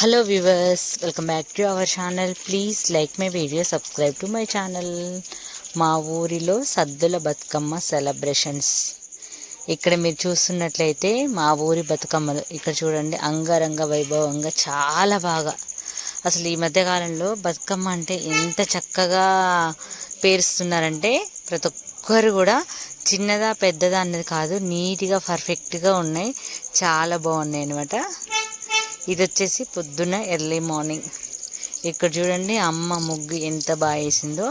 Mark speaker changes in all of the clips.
Speaker 1: Hello viewers welcome back to our channel please like my video subscribe to my channel మా ఊరిలో సద్దుల Bathukamma celebrations ఇక్కడ మీరు చూస్తున్నట్లయితే మా ఊరి బతుకమ్మలు ఇక్కడ చూడండి అంగరంగ వైభవంగా చాలా బాగా. అసలు ఈ మధ్యకాలంలో బతుకమ్మ అంటే ఎంత చక్కగా పేరుస్తున్నారంటే ప్రతి ఒక్కరు కూడా చిన్నదా పెద్దదా అన్నది కాదు నీట్గా పర్ఫెక్ట్గా ఉన్నాయి. చాలా బాగున్నాయి అనమాట ఇది వచ్చేసి పొద్దున్న ఎర్లీ మార్నింగ్. ఇక్కడ చూడండి అమ్మ ముగ్గు ఎంత బాగా వేసిందో.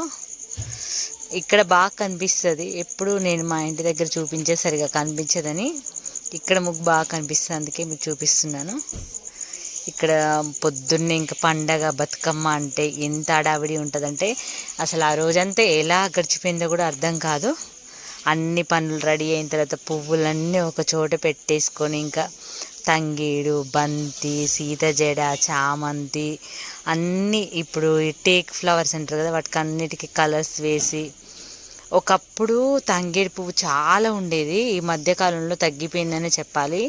Speaker 1: ఇక్కడ బాగా కనిపిస్తుంది. ఎప్పుడు నేను మా ఇంటి దగ్గర చూపించే సరిగా కనిపించదని ఇక్కడ ముగ్గు బాగా కనిపిస్తుంది అందుకే మీకు చూపిస్తున్నాను. ఇక్కడ పొద్దున్నే ఇంకా పండగ బతుకమ్మ అంటే ఎంత అడావిడి ఉంటుందంటే అసలు ఆ రోజంతా ఎలా గడిచిపోయిందో కూడా అర్థం కాదు. అన్ని పనులు రెడీ అయిన తర్వాత పువ్వులన్నీ ఒక చోట పెట్టేసుకొని ఇంకా తంగేడు బంతి సీత జడ చామంతి అన్నీ ఇప్పుడు టేక్ ఫ్లవర్స్ అంటారు కదా వాటికి అన్నిటికీ కలర్స్ వేసి ఒకప్పుడు తంగేడు పువ్వు చాలా ఉండేది. ఈ మధ్యకాలంలో తగ్గిపోయిందనే చెప్పాలి.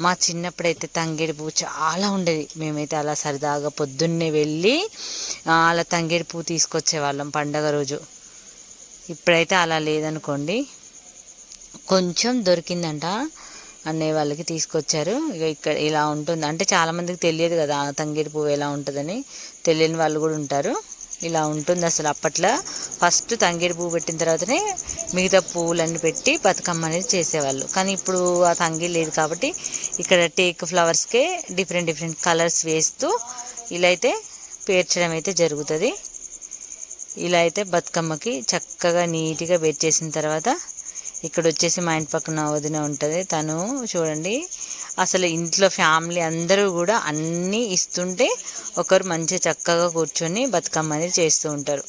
Speaker 1: మా చిన్నప్పుడైతే తంగేడు పువ్వు చాలా ఉండేది. మేమైతే అలా సరదాగా పొద్దున్నే వెళ్ళి అలా తంగేడు పువ్వు తీసుకొచ్చేవాళ్ళం పండగ రోజు. ఇప్పుడైతే అలా లేదనుకోండి. కొంచెం దొరికిందంట. అన్నయ్య వాళ్ళకి తీసుకొచ్చారు. ఇక ఇక్కడ ఇలా ఉంటుంది. అంటే చాలామందికి తెలియదు కదా తంగేడి పువ్వు ఎలా ఉంటుందని. తెలియని వాళ్ళు కూడా ఉంటారు. ఇలా ఉంటుంది అసలు అప్పట్లో. ఫస్ట్ తంగేడి పువ్వు పెట్టిన తర్వాతనే మిగతా పువ్వులన్నీ పెట్టి బతుకమ్మ అనేది చేసేవాళ్ళు. కానీ ఇప్పుడు ఆ తంగి లేదు కాబట్టి ఇక్కడ టేక్ ఫ్లవర్స్కే డిఫరెంట్ డిఫరెంట్ కలర్స్ వేస్తూ ఇలా అయితే పేర్చడం అయితే జరుగుతుంది. ఇలా అయితే బతుకమ్మకి చక్కగా నీట్గా పెట్టేసిన తర్వాత ఇక్కడ వచ్చేసి మా ఇంటి పక్కన వదిన ఉంటుంది. తను చూడండి అసలు ఇంట్లో ఫ్యామిలీ అందరూ కూడా అన్నీ ఇస్తుంటే ఒకరు మంచి చక్కగా కూర్చొని బతుకమ్మ అనేది చేస్తూ ఉంటారు.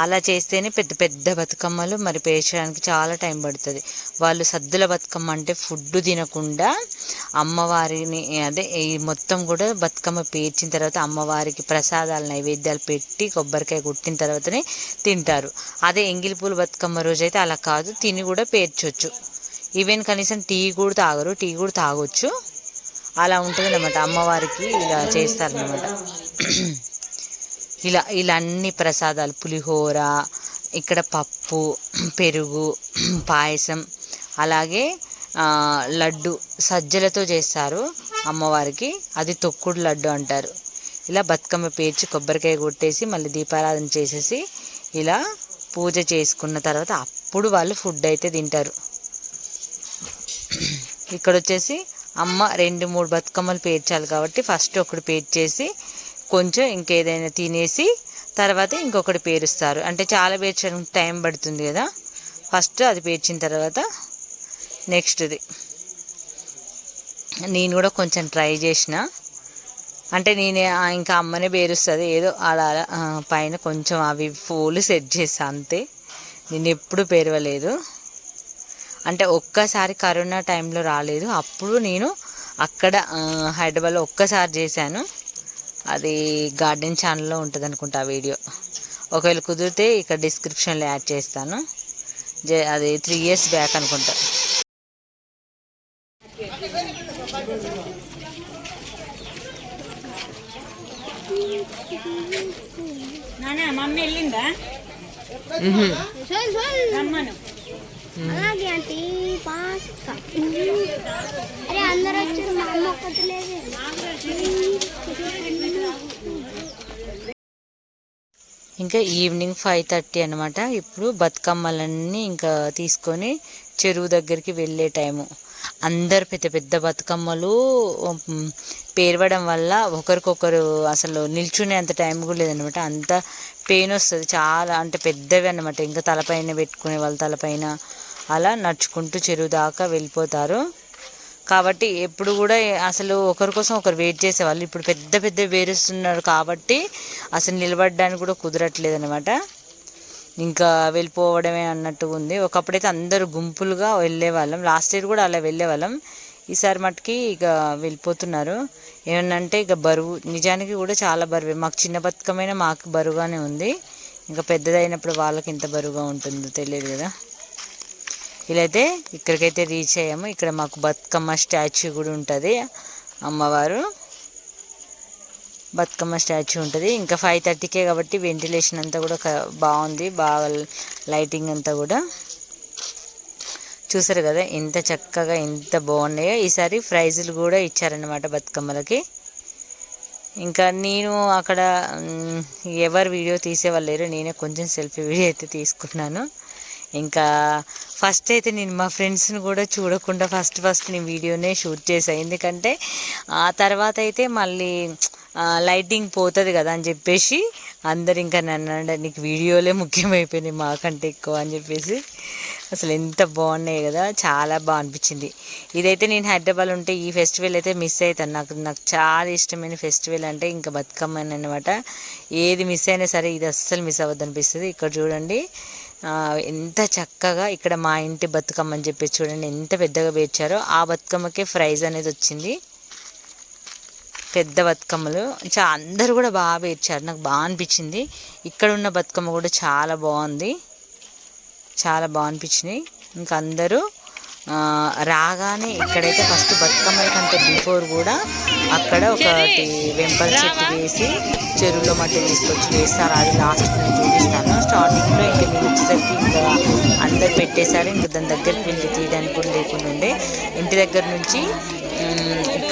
Speaker 1: అలా చేస్తేనే పెద్ద పెద్ద బతుకమ్మలు మరి పేర్చడానికి చాలా టైం పడుతుంది. వాళ్ళు సద్దుల బతుకమ్మ అంటే ఫుడ్ తినకుండా అమ్మవారిని అదే ఈ మొత్తం కూడా బతుకమ్మ పేర్చిన తర్వాత అమ్మవారికి ప్రసాదాలు నైవేద్యాలు పెట్టి కొబ్బరికాయ కొట్టిన తర్వాతనే తింటారు. అదే ఎంగిలిపూల బతుకమ్మ రోజు అయితే అలా కాదు తిని కూడా పేర్చొచ్చు. ఈవెన్ కనీసం టీ కూడా తాగరు టీ కూడా తాగొచ్చు. అలా ఉంటుంది అన్నమాట అమ్మవారికి ఇలా చేస్తారనమాట ఇలా ఇలా అన్ని ప్రసాదాలు. పులిహోర ఇక్కడ పప్పు పెరుగు పాయసం అలాగే లడ్డు సజ్జలతో చేస్తారు అమ్మవారికి. అది తొక్కుడు లడ్డు అంటారు. ఇలా బతుకమ్మ పేర్చి కొబ్బరికాయ కొట్టేసి మళ్ళీ దీపారాధన చేసేసి ఇలా పూజ చేసుకున్న తర్వాత అప్పుడు వాళ్ళు ఫుడ్ అయితే తింటారు. ఇక్కడ వచ్చేసి అమ్మ రెండు మూడు బతుకమ్మలు పేర్చాలి కాబట్టి ఫస్ట్ ఒకటి పేర్చేసి కొంచెం ఇంకేదైనా తినేసి తర్వాత ఇంకొకటి పేరుస్తారు. అంటే చాలా పేర్చడానికి టైం పడుతుంది కదా. ఫస్ట్ అది పేర్చిన తర్వాత నెక్స్ట్ది. నేను కూడా కొంచెం ట్రై చేసిన. అంటే నేనే ఇంకా అమ్మనే పేరుస్తుంది. ఏదో అలా అలా పైన కొంచెం అవి పూలు సెట్ చేసా అంతే. నేను ఎప్పుడు పేరవలేదు. అంటే ఒక్కసారి కరోనా టైంలో రాలేదు. అప్పుడు నేను అక్కడ హైదరాబాద్లో ఒక్కసారి చేశాను. అది గార్డెన్ ఛానల్లో ఉంటుంది అనుకుంటా ఆ వీడియో. ఒకవేళ కుదిరితే ఇక్కడ డిస్క్రిప్షన్లో యాడ్ చేస్తాను. జే అది త్రీ ఇయర్స్ బ్యాక్ అనుకుంటా.
Speaker 2: మమ్మీ వెళ్ళిందా?
Speaker 3: అలాగే అరే అందరూ వచ్చారు మా అమ్మ ఒక్కటి లేదు.
Speaker 1: ఇంకా ఈవినింగ్ ఫైవ్ థర్టీ అనమాట ఇప్పుడు బతుకమ్మలన్నీ ఇంకా తీసుకొని చెరువు దగ్గరికి వెళ్ళే టైము. అందరు పెద్ద పెద్ద బతుకమ్మలు పేర్వడం పేరవడం వల్ల ఒకరికొకరు అసలు నిల్చునే అంత టైం కూడా లేదనమాట అంత పెయిన్ వస్తుంది. చాలా అంటే పెద్దవి అనమాట ఇంకా తలపైన పెట్టుకునే వాళ్ళ తలపైన. అలా నడుచుకుంటూ చెరువు దాకా వెళ్ళిపోతారు. కాబట్టి ఎప్పుడు కూడా అసలు ఒకరి కోసం ఒకరు వెయిట్ చేసేవాళ్ళు. ఇప్పుడు పెద్ద పెద్ద వేరుస్తున్నారు కాబట్టి అసలు నిలబడడానికి కూడా కుదరట్లేదు అనమాట ఇంకా వెళ్ళిపోవడమే అన్నట్టు ఉంది. ఒకప్పుడైతే అందరూ గుంపులుగా వెళ్ళేవాళ్ళం. లాస్ట్ ఇయర్ కూడా అలా వెళ్ళేవాళ్ళం. ఈసారి మటుకి ఇక వెళ్ళిపోతున్నారు. ఏమన్నంటే ఇక బరువు నిజానికి కూడా చాలా బరువే. మాకు చిన్న బతుకమైన మాకు బరువుగానే ఉంది. ఇంకా పెద్దదైనప్పుడు వాళ్ళకి ఇంత బరువుగా ఉంటుందో తెలియదు కదా. ఇలా అయితే ఇక్కడికైతే రీచ్ అయ్యాము ఇక్కడ మాకు బతుకమ్మ స్టాచ్యూ కూడా ఉంటుంది అమ్మవారు. బతుకమ్మ స్టాచ్యూ ఉంటుంది. ఇంకా ఫైవ్ థర్టీకే కాబట్టి వెంటిలేషన్ అంతా కూడా బాగుంది. బాగా లైటింగ్ అంతా కూడా. చూసారు కదా ఎంత చక్కగా ఎంత బాగున్నాయో. ఈసారి ప్రైజులు కూడా ఇచ్చారనమాట బతుకమ్మలకి. ఇంకా నేను అక్కడ ఎవరు వీడియో తీసేవాళ్ళు లేరు నేనే కొంచెం సెల్ఫీ వీడియో అయితే తీసుకున్నాను. ఇంకా ఫస్ట్ అయితే నేను మా ఫ్రెండ్స్ని కూడా చూడకుండా ఫస్ట్ ఫస్ట్ నేను వీడియోనే షూట్ చేశాను ఎందుకంటే ఆ తర్వాత అయితే మళ్ళీ లైటింగ్ పోతుంది కదా అని చెప్పేసి అందరు ఇంకా నన్ను నీకు వీడియోలే ముఖ్యమైపోయినాయి మాకంటే ఎక్కువ అని చెప్పేసి. అసలు ఎంత బాగున్నాయి కదా చాలా బాగా అనిపించింది. ఇదైతే నేను హైదరాబాద్ ఉంటే ఈ ఫెస్టివల్ అయితే మిస్ అవుతాను నాకు నాకు చాలా ఇష్టమైన ఫెస్టివల్ అంటే ఇంకా బతుకమ్మ అనమాట ఏది మిస్ అయినా సరే ఇది అస్సలు మిస్ అవ్వద్దు అనిపిస్తుంది ఇక్కడ చూడండి ఎంత చక్కగా ఇక్కడ మా ఇంటి బతుకమ్మ అని చెప్పి చూడండి ఎంత పెద్దగా పేర్చారో. ఆ బతుకమ్మకే ప్రైజ్ అనేది వచ్చింది. పెద్ద బతుకమ్మలు. చా అందరూ కూడా బాగా పేర్చారు. నాకు బాగా అనిపించింది. ఇక్కడ ఉన్న బతుకమ్మ కూడా చాలా బాగుంది. చాలా బాగా అనిపించినాయి. ఇంకా అందరూ రాగానే ఇక్కడైతే ఫస్ట్ బతుకమ్మ కంటే బిఫోర్ కూడా అక్కడ ఒకటి వెంపల చెట్టు వేసి చెరువులో మట్టి తీసుకొచ్చి వేస్తారు. అది లాస్ట్ నేను చూపిస్తాను. స్టార్టింగ్లో ఇంకా మీరు వచ్చేసరికి ఇంకా అందరు పెట్టేశారు. ఇంకా దాని దగ్గరికి వెళ్ళి తీయడానికి కూడా లేకుండా ఉండే. ఇంటి దగ్గర నుంచి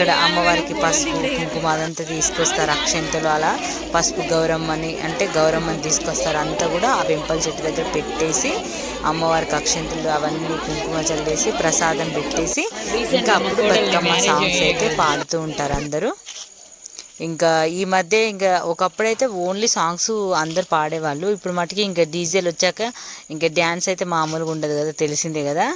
Speaker 1: ఇక్కడ అమ్మవారికి పసుపు కుంకుమ అదంతా తీసుకొస్తారు. అక్షంతలు అలా పసుపు గౌరమ్మని అంటే గౌరమ్మని తీసుకొస్తారు. అంతా కూడా ఆ వెంపల చెట్టు దగ్గర పెట్టేసి అమ్మవారికి అక్షంతలు అవన్నీ కుంకుమ చల్లేసి ప్రసాదం పెట్టేసి ఇంకా అప్పుడు బతుకమ్మ సాంగ్స్ అయితే పాడుతూ ఉంటారు అందరూ. ఇంకా ఈ మధ్య ఇంకా ఒకప్పుడైతే ఓన్లీ సాంగ్స్ అందరు పాడేవాళ్ళు. ఇప్పుడు మటుకి ఇంకా డీజేలు వచ్చాక ఇంకా డ్యాన్స్ అయితే మామూలుగా ఉండదు కదా తెలిసిందే కదా.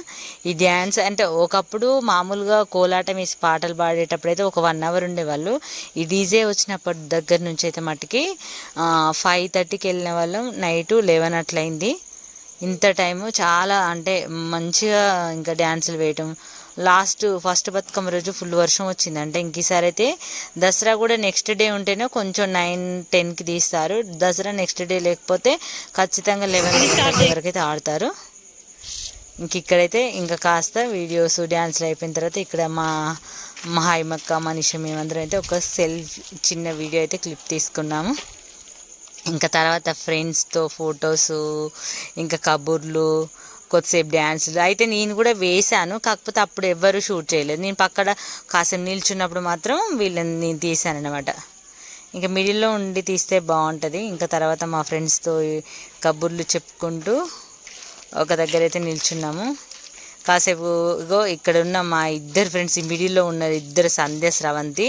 Speaker 1: ఈ డ్యాన్స్ అంటే ఒకప్పుడు మామూలుగా కోలాటం వేసి పాటలు పాడేటప్పుడు అయితే ఒక వన్ అవర్ ఉండేవాళ్ళు. ఈ డీజే వచ్చినప్పటి దగ్గర నుంచి అయితే మటుకి ఫైవ్ థర్టీకి వెళ్ళిన వాళ్ళం. నైట్ లెవెన్ అట్లయింది. ఇంత టైము చాలా అంటే మంచిగా ఇంకా డ్యాన్సులు వేయటం లాస్ట్ ఫస్ట్ బతుకమ్మ రోజు ఫుల్ వర్షం వచ్చింది అంటే ఇంక ఈసారి అయితే దసరా కూడా నెక్స్ట్ డే ఉంటేనే కొంచెం నైన్ టెన్కి తీస్తారు. దసరా నెక్స్ట్ డే లేకపోతే ఖచ్చితంగా లెవెన్ వరకు అయితే ఆడతారు. ఇంక ఇక్కడైతే ఇంకా కాస్త వీడియోస్ డ్యాన్స్లు అయిపోయిన తర్వాత ఇక్కడ మా మా హాయిమక్క మనిషి మేమందరం అయితే ఒక సెల్ఫ్ చిన్న వీడియో అయితే క్లిప్ తీసుకున్నాము. ఇంకా తర్వాత ఫ్రెండ్స్తో ఫొటోస్ ఇంకా కబుర్లు కొద్దిసేపు డ్యాన్స్లు అయితే నేను కూడా వేశాను. కాకపోతే అప్పుడు ఎవ్వరు షూట్ చేయలేదు. నేను పక్కన కాసేపు నిల్చున్నప్పుడు మాత్రం వీళ్ళని నేను తీశాను అనమాట ఇంకా మిడిల్లో ఉండి తీస్తే బాగుంటుంది. ఇంకా తర్వాత మా ఫ్రెండ్స్తో కబుర్లు చెప్పుకుంటూ ఒక దగ్గర అయితే నిల్చున్నాము. కాసేపు ఇక్కడ ఉన్న మా ఇద్దరు ఫ్రెండ్స్ ఈ మిడిల్లో ఉన్న ఇద్దరు సంధ్య స్రవంతి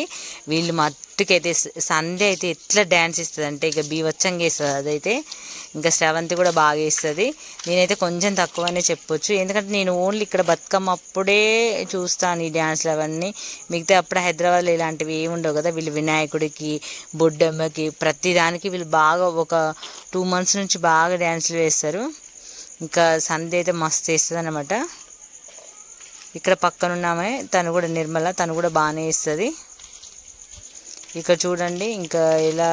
Speaker 1: వీళ్ళు మట్టుకైతే సంధ్య అయితే ఎట్లా డ్యాన్స్ ఇస్తుంది అంటే ఇక బీవచ్చంగా వేస్తుంది అదైతే. ఇంకా స్రవంతి కూడా బాగా ఇస్తుంది నేనైతే కొంచెం తక్కువనే చెప్పొచ్చు. ఎందుకంటే నేను ఓన్లీ ఇక్కడ బతుకమ్మ అప్పుడే చూస్తాను ఈ డ్యాన్స్లు అవన్నీ. మిగతా అప్పుడు హైదరాబాద్లో ఇలాంటివి ఏమి ఉండవు కదా. వీళ్ళు వినాయకుడికి బొడ్డమ్మకి ప్రతిదానికి వీళ్ళు బాగా ఒక టూ మంత్స్ నుంచి బాగా డ్యాన్సులు వేస్తారు. ఇంకా సంధ్య అయితే మస్తు వేస్తుంది అనమాట ఇక్కడ పక్కన ఉన్నామే తను కూడా నిర్మల తను కూడా బాగానే ఇస్తుంది ఇక్కడ చూడండి ఇంకా ఇలా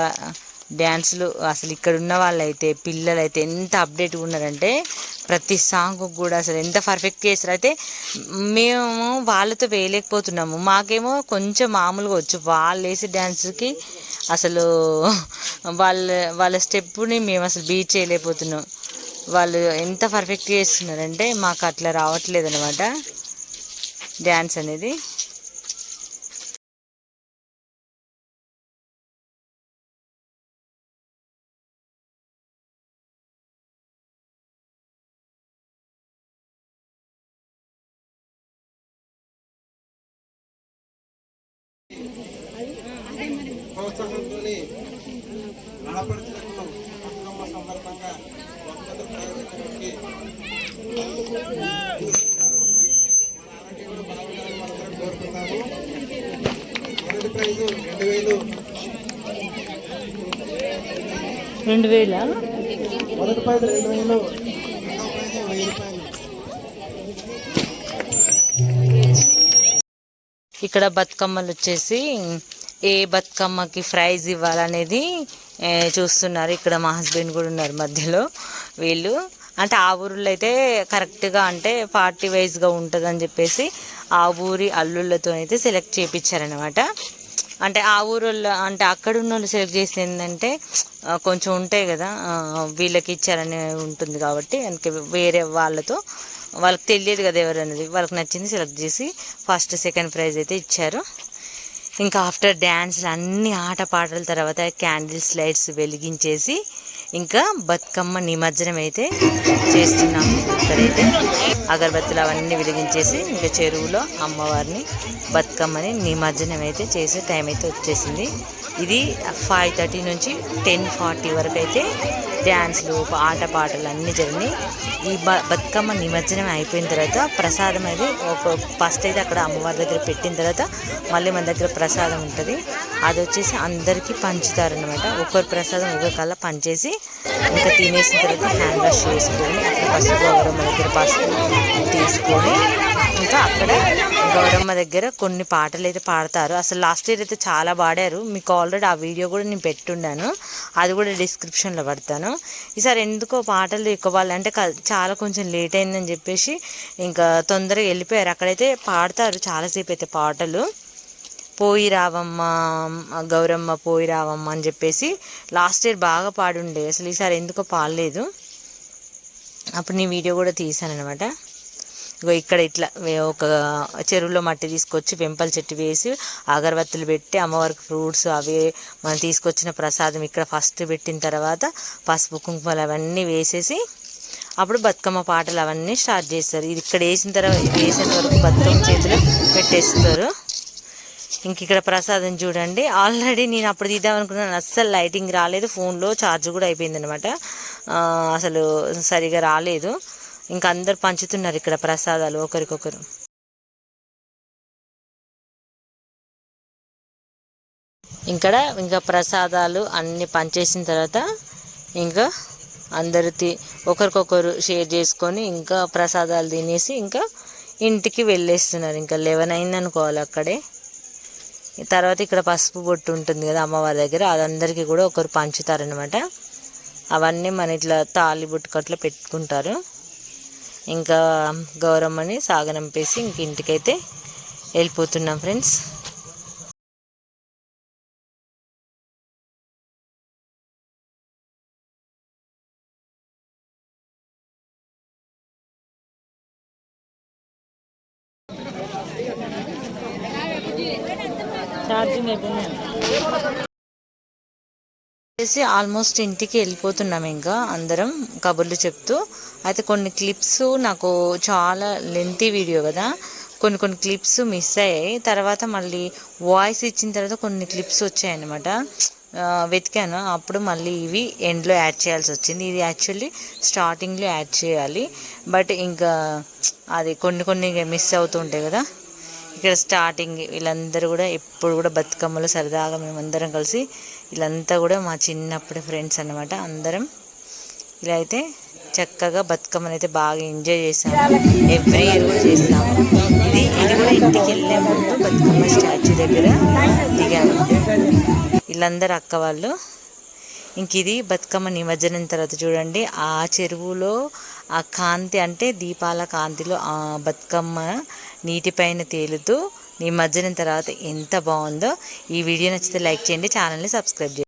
Speaker 1: డ్యాన్సులు అసలు ఇక్కడ ఉన్న వాళ్ళైతే పిల్లలైతే ఎంత అప్డేట్గా ఉన్నారంటే ప్రతి సాంగ్ కూడా అసలు ఎంత పర్ఫెక్ట్ చేస్తారు అయితే మేము వాళ్ళతో వేయలేకపోతున్నాము. మాకేమో కొంచెం మామూలుగా వచ్చు. వాళ్ళు వేసే డ్యాన్స్కి అసలు వాళ్ళ వాళ్ళ స్టెప్ని మేము అసలు బీట్ చేయలేకపోతున్నాం. వాళ్ళు ఎంత పర్ఫెక్ట్ చేస్తున్నారంటే మాకు అట్లా రావట్లేదు అనమాట డ్యాన్స్ అనేది.
Speaker 4: ప్రోత్సాహంతోని ఆడపడుచులకు బతుకమ్మ సందర్భంగా భక్తులు ప్రయోగించడానికి కోరుతున్నాము మొదటి ప్రైజు రెండు వేలు
Speaker 1: రెండు వేల
Speaker 4: మొదటి ప్రైజు రెండు వేలు రెండవ ప్రైజు వెయ్యి రూపాయలు
Speaker 1: ఇక్కడ బతుకమ్మలు వచ్చేసి ఏ బతుకమ్మకి ప్రైజ్ ఇవ్వాలనేది చూస్తున్నారు. ఇక్కడ మా హస్బెండ్ కూడా ఉన్నారు మధ్యలో. వీళ్ళు అంటే ఆ ఊరిలో అయితే కరెక్ట్గా అంటే పార్టీ వైజ్గా ఉంటుందని చెప్పేసి ఆ ఊరి అల్లుళ్ళతో అయితే సెలెక్ట్ చేయించారనమాట అంటే ఆ ఊరిలో అంటే అక్కడ ఉన్న వాళ్ళు సెలెక్ట్ చేసింది ఏంటంటే కొంచెం ఉంటాయి కదా వీళ్ళకి ఇచ్చారని ఉంటుంది కాబట్టి అందుకే వేరే వాళ్ళతో వాళ్ళకి తెలియదు కదా ఎవరన్నది వాళ్ళకి నచ్చింది సెలెక్ట్ చేసి ఫస్ట్ సెకండ్ ప్రైజ్ అయితే ఇచ్చారు. ఇంకా ఆఫ్టర్ డ్యాన్స్లు అన్ని ఆట పాటల తర్వాత క్యాండిల్స్ లైట్స్ వెలిగించేసి ఇంకా బతుకమ్మ నిమజ్జనం అయితే చేస్తున్నాము. ఇక్కడైతే అగరబత్తులు అవన్నీ వెలిగించేసి ఇంకా చెరువులో అమ్మవారిని బతుకమ్మని నిమజ్జనం అయితే చేసే టైం అయితే వచ్చేసింది. ఇది ఫైవ్ థర్టీ నుంచి టెన్ ఫార్టీ వరకు అయితే డ్యాన్స్లు ఆటపాటలు అన్నీ జరిగినాయి. ఈ బ బతుకమ్మ నిమజ్జనం అయిపోయిన తర్వాత ప్రసాదం అది ఒక ఫస్ట్ అయితే అక్కడ అమ్మవారి దగ్గర పెట్టిన తర్వాత మళ్ళీ మన దగ్గర ప్రసాదం ఉంటుంది. అది వచ్చేసి అందరికీ పంచుతారనమాట ఒకరి ప్రసాదం ఒకరి కల్లా పంచేసి ఇంకా తినేసిన తర్వాత హ్యాండ్ వాష్ చేసుకొని అక్కడ పసుపు గౌరమ్మ దగ్గర పసుపు తీసుకొని ఇంకా అక్కడ గౌరమ్మ దగ్గర కొన్ని పాటలు అయితే పాడతారు. అసలు లాస్ట్ ఇయర్ అయితే చాలా పాడారు. మీకు ఆల్రెడీ ఆ వీడియో కూడా నేను పెట్టుండాను. అది కూడా డిస్క్రిప్షన్లో పడతాను. ఈసారి ఎందుకో పాటలు ఎక్కువ వాళ్ళు అంటే చాలా కొంచెం లేట్ అయిందని చెప్పేసి ఇంకా తొందరగా వెళ్ళిపోయారు. అక్కడైతే పాడతారు చాలాసేపు అయితే పాటలు. పోయి రావమ్మ గౌరమ్మ పోయి రావమ్మ అని చెప్పేసి లాస్ట్ ఇయర్ బాగా పాడుండే. అసలు ఈసారి ఎందుకో పాడలేదు. అప్పుడు నేను వీడియో కూడా తీశాను అనమాట ఇగో ఇక్కడ ఇట్లా ఒక చెరువులో మట్టి తీసుకొచ్చి వెంపల చెట్టు వేసి అగరబత్తులు పెట్టి అమ్మవారికి ఫ్రూట్స్ అవి మనం తీసుకొచ్చిన ప్రసాదం ఇక్కడ ఫస్ట్ పెట్టిన తర్వాత పసుపు కుంకుమలు అవన్నీ వేసేసి అప్పుడు బతుకమ్మ పాటలు అవన్నీ స్టార్ట్ చేస్తారు. ఇది ఇక్కడ వేసిన తర్వాత ఇది వేసిన వరకు బతుకమ్మ చేతిలో పెట్టేస్తారు. ఇంక ఇక్కడ ప్రసాదం చూడండి. ఆల్రెడీ నేను అప్పుడు తీద్దామనుకున్నాను అస్సలు లైటింగ్ రాలేదు. ఫోన్లో ఛార్జ్ కూడా అయిపోయింది అనమాట అసలు సరిగా రాలేదు. ఇంకా అందరు పంచుతున్నారు ఇక్కడ ప్రసాదాలు ఒకరికొకరు. ఇక్కడ ఇంకా ప్రసాదాలు అన్ని పంచేసిన తర్వాత ఇంకా అందరు తి ఒకరికొకరు షేర్ చేసుకొని ఇంకా ప్రసాదాలు తినేసి ఇంకా ఇంటికి వెళ్ళేస్తున్నారు. ఇంకా లెవెన్ అయింది అనుకోవాలి అక్కడే. తర్వాత ఇక్కడ పసుపు బొట్టు ఉంటుంది కదా అమ్మవారి దగ్గర అదందరికీ కూడా ఒకరు పంచుతారనమాట అవన్నీ మన ఇట్లా తాళి బొట్టుకట్లో పెట్టుకుంటారు. ఇంకా గౌరమ్మని సాగనంపేసి ఇంక ఇంటికైతే వెళ్ళిపోతున్నాం ఫ్రెండ్స్. ఛార్జింగ్ అయిపోయింది. వచ్చేసి ఆల్మోస్ట్ ఇంటికి వెళ్ళిపోతున్నాం ఇంకా అందరం కబుర్లు చెప్తూ. అయితే కొన్ని క్లిప్స్ నాకు చాలా లెంతీ వీడియో కదా. కొన్ని కొన్ని క్లిప్స్ మిస్ అయ్యాయి. తర్వాత మళ్ళీ వాయిస్ ఇచ్చిన తర్వాత కొన్ని క్లిప్స్ వచ్చాయన్నమాట. వెతికాను. అప్పుడు మళ్ళీ ఇవి ఎండ్లో యాడ్ చేయాల్సి వచ్చింది. ఇది యాక్చువల్లీ స్టార్టింగ్లో యాడ్ చేయాలి. బట్ ఇంకా అది కొన్ని కొన్ని మిస్ అవుతుంటాయి కదా. ఇక్కడ స్టార్టింగ్ వీళ్ళందరూ కూడా ఎప్పుడు కూడా బతుకమ్మలు సరదాగా మేమందరం కలిసి వీళ్ళంతా కూడా మా చిన్నప్పుడు ఫ్రెండ్స్ అనమాట అందరం. ఇలా అయితే చక్కగా బతుకమ్మని అయితే బాగా ఎంజాయ్ చేసాము ఎవ్రీ ఇయర్ కూడా చేస్తాము. ఇది ఇది కూడా ఇంటికి వెళ్ళే ముందు బతుకమ్మ స్టాచ్యూ దగ్గర దిగాము. వీళ్ళందరూ అక్క వాళ్ళు. ఇంక ఇది బతుకమ్మ నిమజ్జనం తర్వాత చూడండి. ఆ చెరువులో ఆ కాంతి అంటే దీపాల కాంతిలో ఆ బతుకమ్మ నీటిపైన తేలుతూ నిమజ్జనం తర్వాత ఎంత బాగుందో ఈ వీడియో నచ్చితే లైక్ చేయండి ఛానల్ని సబ్స్క్రైబ్ చేయండి.